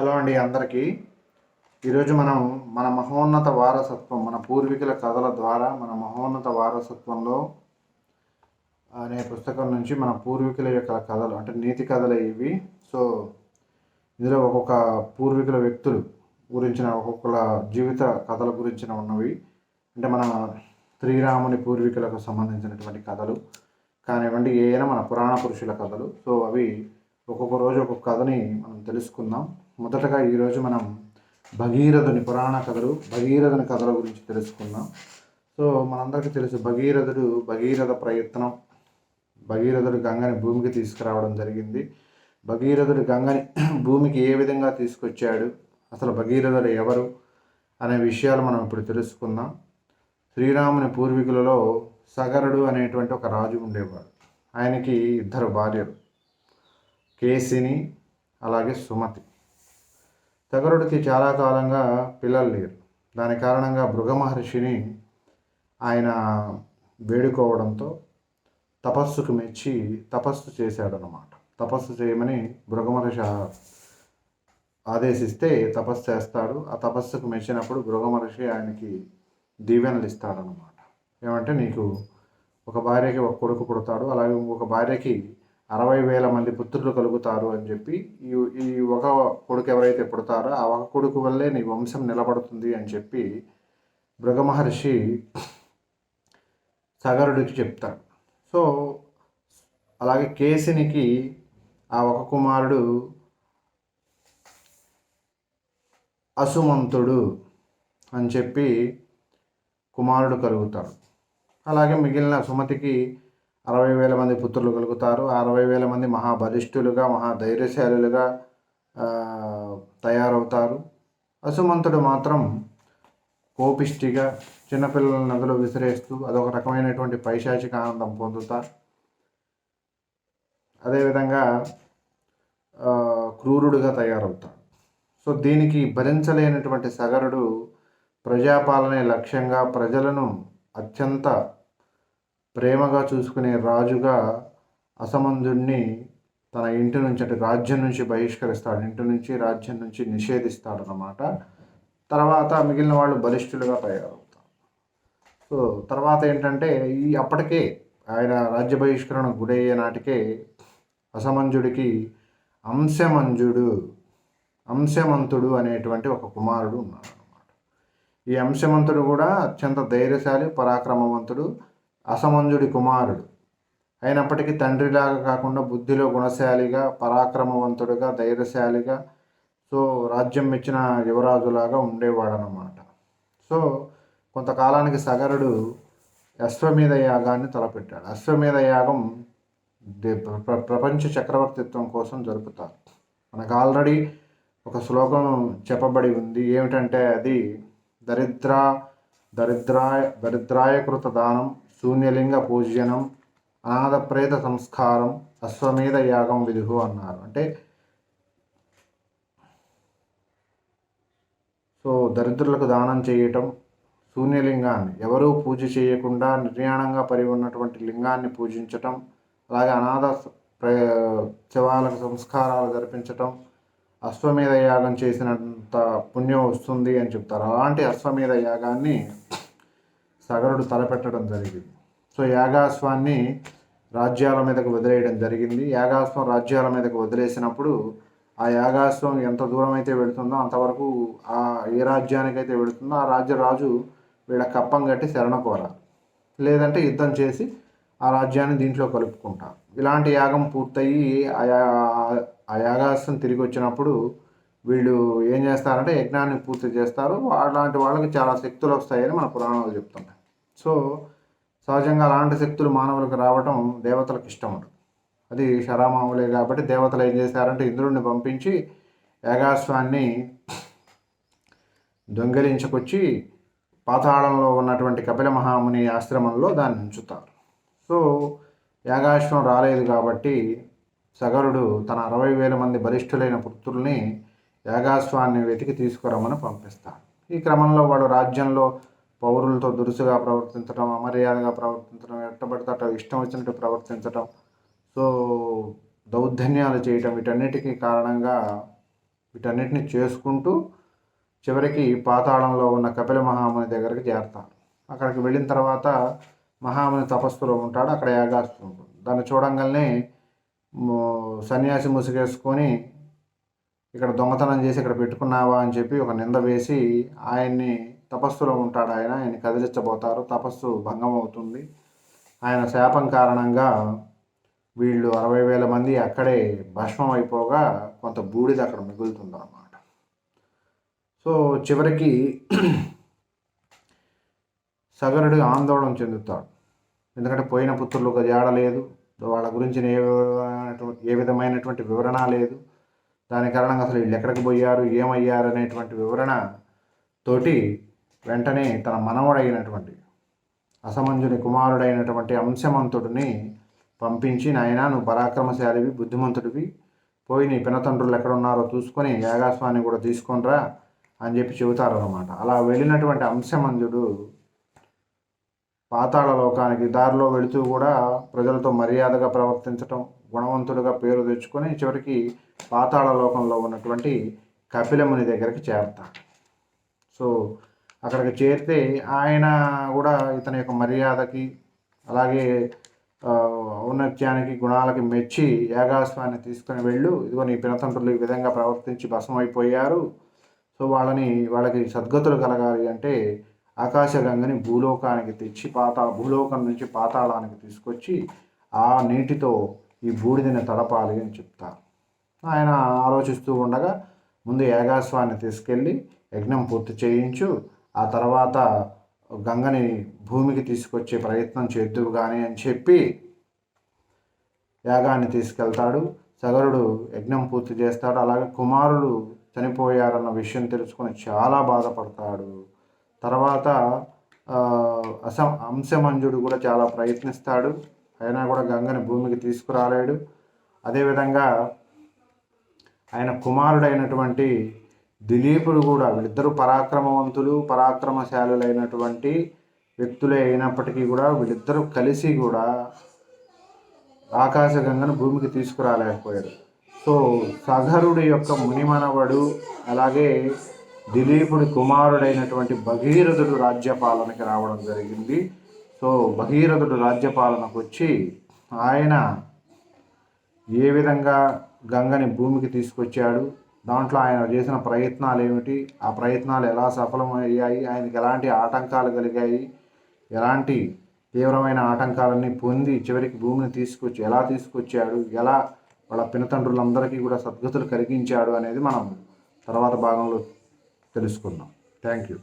Hello అండి అందరికీ. ఈరోజు మనం మన మహోన్నత వారసత్వం మన పూర్వీకుల కథల ద్వారా మన మహోన్నత వారసత్వంలో అనే పుస్తకం నుంచి మన పూర్వీకుల యొక్క కథలు అంటే నీతి కథలు ఇవి. సో ఇందులో ఒక్కొక్క పూర్వీకుల వ్యక్తులు గురించిన ఒక్కొక్కల జీవిత కథల గురించిన ఉన్నవి. అంటే మన శ్రీరాముని పూర్వీకులకు సంబంధించినటువంటి కథలు కానివ్వండి ఏదైనా మన పురాణ పురుషుల కథలు. సో అవి ఒక్కొక్క రోజు ఒక్కొక్క కథని మనం తెలుసుకుందాం. మొదటగా ఈరోజు మనం భగీరథుని పురాణ కథలు భగీరథుని కథల గురించి తెలుసుకుందాం. సో మనందరికీ తెలుసు భగీరథుడు భగీరథ ప్రయత్నం భగీరథుడు గంగని భూమికి తీసుకురావడం జరిగింది. భగీరథుడు గంగని భూమికి ఏ విధంగా తీసుకొచ్చాడు అసలు భగీరథుడు ఎవరు అనే విషయాలు మనం ఇప్పుడు తెలుసుకుందాం. శ్రీరాముని పూర్వీకులలో సగరుడు అనేటువంటి ఒక రాజు ఉండేవాడు. ఆయనకి ఇద్దరు భార్యలు కేసిని అలాగే సుమతి. తగరుడికి చాలా కాలంగా పిల్లలు లేరు. దాని కారణంగా భృగ మహర్షిని ఆయన వేడుకోవడంతో తపస్సుకు మెచ్చి తపస్సు చేశాడనమాట తపస్సు చేయమని భృగమహర్షి ఆదేశిస్తే తపస్సు చేస్తాడు. ఆ తపస్సుకు మెచ్చినప్పుడు భృగమహర్షి ఆయనకి దీవెనలు ఇస్తాడనమాట ఏమంటే నీకు ఒక భార్యకి ఒక కొడుకు పుడతాడు అలాగే ఇంకొక భార్యకి అరవై వేల మంది పుత్రులు కలుగుతారు అని చెప్పి ఈ ఈ ఒక కొడుకు ఎవరైతే పుడతారో ఆ ఒక కొడుకు వల్లే నీ వంశం నిలబడుతుంది అని చెప్పి మహర్షి సగరుడికి చెప్తాడు సో అలాగే కేసినికి ఆ ఒక కుమారుడు అసుమంతుడు అని చెప్పి కుమారుడు కలుగుతాడు. అలాగే మిగిలిన సుమతికి అరవై వేల మంది పుత్రులు కలుగుతారు. ఆ అరవై వేల మంది మహాబలిష్ఠులుగా మహాధైర్యశాలులుగా తయారవుతారు. అసుమంతుడు మాత్రం కోపిష్టిగా చిన్నపిల్లల నదులు విసిరేస్తూ అదొక రకమైనటువంటి పైశాచిక ఆనందం పొందుతారు. అదేవిధంగా క్రూరుడుగా తయారవుతాడు సో దీనికి భరించలేనటువంటి సగరుడు ప్రజాపాలనే లక్ష్యంగా ప్రజలను అత్యంత ప్రేమగా చూసుకునే రాజుగా అసమంధుణ్ణి తన ఇంటి నుంచి అంటే రాజ్యం నుంచి బహిష్కరిస్తాడు. ఇంటి నుంచి రాజ్యం నుంచి నిషేధిస్తాడు అన్నమాట తర్వాత మిగిలిన వాళ్ళు బలిష్ఠులుగా తయారవుతారు. సో తర్వాత ఏంటంటే ఈ అప్పటికే ఆయన రాజ్య బహిష్కరణ గురయ్యే నాటికే అసమంజుడికి అంశమంజుడు అంశమంతుడు అనేటువంటి ఒక కుమారుడు ఉన్నాడు అన్నమాట ఈ అంశమంతుడు కూడా అత్యంత ధైర్యశాలి పరాక్రమవంతుడు అసమంజుడి కుమారుడు. అయినప్పటికీ తండ్రిలాగా కాకుండా బుద్ధిలో గుణశాలిగా పరాక్రమవంతుడిగా ధైర్యశాలిగా సో రాజ్యం ఇచ్చిన యువరాజులాగా ఉండేవాడనమాట సో కొంతకాలానికి సగరుడు అశ్వమేధ యాగాన్ని తలపెట్టాడు. అశ్వమేధ యాగం ప్ర- ప్రపంచ చక్రవర్తిత్వం కోసం జరుపుతారు. మనకు ఆల్రెడీ ఒక శ్లోకం చెప్పబడి ఉంది. ఏమిటంటే అది దరిద్ర దరిద్రాయ దరిద్రాయకృత దానం శూన్యలింగ పూజనం అనాథ ప్రేత సంస్కారం అశ్వమేధ యాగం విధు అన్నారు. అంటే సో దరిద్రులకు దానం చేయటం శూన్యలింగాన్ని ఎవరూ పూజ చేయకుండా నిర్యాణంగా పరి ఉన్నటువంటి లింగాన్ని పూజించటం అలాగే అనాథ ప్ర- శవాలకు సంస్కారాలు జరిపించటం అశ్వమేధ యాగం చేసినంత పుణ్యం వస్తుంది అని చెప్తారు. అలాంటి అశ్వమేధ యాగాన్ని సగరుడు తలపెట్టడం జరిగింది. సో యాగాస్వాన్ని రాజ్యాల మీదకు వదిలేయడం జరిగింది. యాగాస్వం రాజ్యాల మీదకు వదిలేసినప్పుడు ఆ యాగాశ్వం ఎంత దూరం అయితే వెళుతుందో అంతవరకు ఆ ఏ రాజ్యానికైతే వెళుతుందో ఆ రాజ్య రాజు వీళ్ళ కప్పం కట్టి శరణ కోరాలి. లేదంటే యుద్ధం చేసి ఆ రాజ్యాన్ని దీంట్లో కలుపుకుంటాం ఇలాంటి యాగం పూర్తయి ఆ యా- ఆ యాగాశ్వం తిరిగి వచ్చినప్పుడు వీళ్ళు ఏం చేస్తారంటే యజ్ఞాన్ని పూర్తి చేస్తారు. అలాంటి వాళ్ళకి చాలా శక్తులు వస్తాయని మన పురాణాలు చెప్తుంటాయి. సో సహజంగా అలాంటి శక్తులు మానవులకు రావటం దేవతలకు ఇష్టం ఉండదు అది శరామాములే కాబట్టి దేవతలు ఏం చేశారంటే ఇంద్రుడిని పంపించి యాగాశ్వాన్ని దొంగిలించుకొచ్చి పాతాళంలో ఉన్నటువంటి కపిల మహాముని ఆశ్రమంలో దాన్ని ఉంచుతారు. సో యాగాశ్వం రాలేదు కాబట్టి సగరుడు తన అరవై వేల మంది బలిష్ఠులైన పుత్రుల్ని యాగాశ్వాన్ని వెతికి తీసుకురమ్మని పంపిస్తాడు. ఈ క్రమంలో వాడు రాజ్యంలో పౌరులతో దురుసుగా ప్రవర్తించడం అమర్యాదగా ప్రవర్తించడం ఎట్టబడితే అట్ట ఇష్టం వచ్చినట్టు ప్రవర్తించడం సో దౌర్ధన్యాలు చేయటం వీటన్నిటికీ కారణంగా వీటన్నిటిని చేసుకుంటూ చివరికి పాతాళంలో ఉన్న కపిల మహాముని దగ్గరికి చేరతాడు అక్కడికి వెళ్ళిన తర్వాత మహాముని తపస్సులో ఉంటాడు అక్కడ యాగాస్త్రం దాన్ని చూడంగానే సన్యాసి ముసుగేసుకొని ఇక్కడ దొంగతనం చేసి ఇక్కడ పెట్టుకున్నావా అని చెప్పి ఒక నింద వేసి ఆయన్ని తపస్సులో ఉంటాడు ఆయన ఆయన కదిలించబోతారు తపస్సు భంగం అవుతుంది ఆయన శాపం కారణంగా వీళ్ళు అరవై వేల మంది అక్కడే భస్మం అయిపోగా కొంత బూడిద అక్కడ మిగులుతుందన్నమాట. సో చివరికి సగరుడు ఆందోళన చెందుతాడు. ఎందుకంటే పోయిన పుత్రులు జాడలేదు వాళ్ళ గురించి ఏ ఏ విధమైనటువంటి వివరణ లేదు. దాని కారణంగా అసలు వీళ్ళు ఎక్కడికి పోయారు ఏమయ్యారు అనేటువంటి వివరణ తోటి వెంటనే తన మనవడైనటువంటి అసమంజుని కుమారుడైనటువంటి అంశమంతుడిని పంపించి నాయన నువ్వు పరాక్రమశాలివి బుద్ధిమంతుడివి పోయి నీ పినతండ్రులు ఎక్కడున్నారో చూసుకొని యాగాస్వాన్ని కూడా తీసుకొనిరా అని చెప్పి చెబుతారు అనమాట అలా వెళ్ళినటువంటి అంశమంజుడు పాతాళ లోకానికి దారిలో వెళుతూ కూడా ప్రజలతో మర్యాదగా ప్రవర్తించటం గుణవంతుడిగా పేరు తెచ్చుకొని చివరికి పాతాళ లోకంలో ఉన్నటువంటి కపిలముని దగ్గరికి చేరతాడు. సో అక్కడికి చేరితే ఆయన కూడా ఇతని యొక్క మర్యాదకి అలాగే ఔన్నత్యానికి గుణాలకి మెచ్చి యాగాస్వాన్ని తీసుకొని వెళ్ళు. ఇదిగో నీ పినతండ్రులు ఈ విధంగా ప్రవర్తించి భస్మైపోయారు సో వాళ్ళని వాళ్ళకి సద్గతులు కలగాలి అంటే ఆకాశగంగని భూలోకానికి తెచ్చి పాతా భూలోకం నుంచి పాతాళానికి తీసుకొచ్చి ఆ నీటితో ఈ బూడిదని తడపాలి అని చెప్తారు. ఆయన ఆలోచిస్తూ ఉండగా ముందు యాగాస్వాన్ని తీసుకెళ్ళి యజ్ఞం పూర్తి చేయించు. ఆ తర్వాత గంగని భూమికి తీసుకొచ్చే ప్రయత్నం చేద్దువు కానీ అని చెప్పి యాగాన్ని తీసుకెళ్తాడు. సగరుడు యజ్ఞం పూర్తి చేస్తాడు. అలాగే కుమారుడు చనిపోయారన్న విషయం తెలుసుకొని చాలా బాధపడతాడు. తర్వాత అసం అస అంశమంజుడు కూడా చాలా ప్రయత్నిస్తాడు. అయినా కూడా గంగని భూమికి తీసుకురాలేడు. అదేవిధంగా ఆయన కుమారుడైనటువంటి దిలీపుడు కూడా వీళ్ళిద్దరూ పరాక్రమవంతులు పరాక్రమశాలులైనటువంటి వ్యక్తులే అయినప్పటికీ కూడా వీళ్ళిద్దరూ కలిసి కూడా ఆకాశగంగను భూమికి తీసుకురాలేకపోయాడు సో సగరుడి యొక్క మునిమనవడు అలాగే దిలీపుడి కుమారుడైనటువంటి భగీరథుడు రాజ్యపాలనకి రావడం జరిగింది. సో భగీరథుడు రాజ్యపాలనకు వచ్చి ఆయన ఏ విధంగా గంగని భూమికి తీసుకొచ్చాడు? దాంట్లో ఆయన చేసిన ప్రయత్నాలు ఏమిటి? ఆ ప్రయత్నాలు ఎలా సఫలమయ్యాయి? ఆయనకి ఎలాంటి ఆటంకాలు కలిగాయి? ఎలాంటి తీవ్రమైన ఆటంకాలన్నీ పొంది చివరికి భూమిని తీసుకొచ్చి ఎలా తీసుకొచ్చాడు? ఎలా వాళ్ళ పినతండ్రులందరికీ కూడా సద్గతులు కలిగించాడు అనేది మనం తర్వాత భాగంలో తెలుసుకుందాం. Thank you.